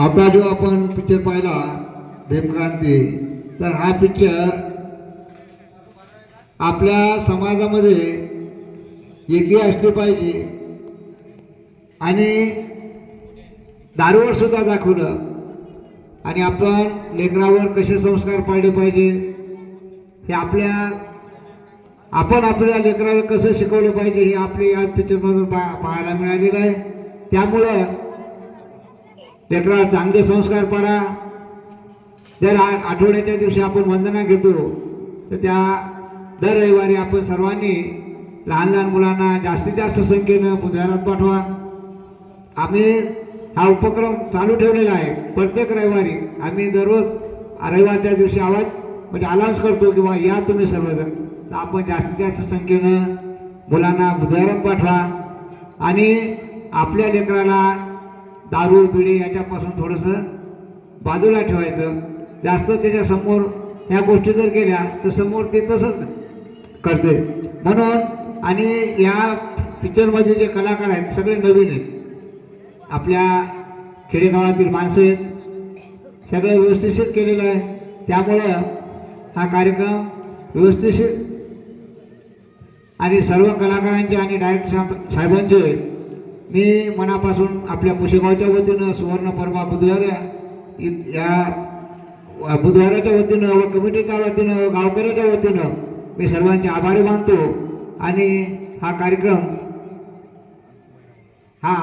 आता जो आपण पिक्चर पाहिला भीमक्रांती तर हा पिक्चर आपल्या समाजामध्ये एकी असली पाहिजे. आणि दारूवर सुद्धा दाखवलं. आणि आपण लेकरावर कसे संस्कार पाळले पाहिजे हे आपल्या आपण आपल्या लेकराला कसं शिकवलं पाहिजे हे आपले या पिक्चरमधून पा पाहायला मिळालेलं आहे. त्यामुळं लेकरावर चांगले संस्कार पडा. जर आठवड्याच्या दिवशी आपण वंदना घेतो. तर त्या दर रविवारी आपण सर्वांनी लहान लहान मुलांना जास्तीत जास्त संख्येनं बुधवारात पाठवा. आम्ही हा उपक्रम चालू ठेवलेला आहे. प्रत्येक रविवारी आम्ही दररोज रविवारच्या दिवशी आवाज म्हणजे अनाऊन्स करतो किंवा या तुम्ही सर्वजण. तर आपण जास्तीत जास्त संख्येनं मुलांना बुधवारात पाठवा. आणि आपल्या लेकराला दारू बिडी याच्यापासून थोडंसं बाजूला ठेवायचं. जास्त त्याच्यासमोर ह्या गोष्टी जर केल्या तर समोर ते तसंच करते. म्हणून आणि या पिक्चरमध्ये जे कलाकार आहेत सगळे नवीन आहेत. आपल्या खेडेगावातील माणसं आहेत. सगळं व्यवस्थिशीर केलेलं आहे. त्यामुळं हा कार्यक्रम व्यवस्थिशीर आणि सर्व कलाकारांचे आणि डायरेक्टर साहेबांचे मी मनापासून आपल्या पुशेगावच्या वतीनं सुवर्ण परमा बुधवाऱ्या या बुधवाराच्या वतीनं व कमिटीच्या वतीनं व गावकऱ्याच्या वतीनं मी सर्वांचे आभारी मानतो. आणि हा कार्यक्रम हा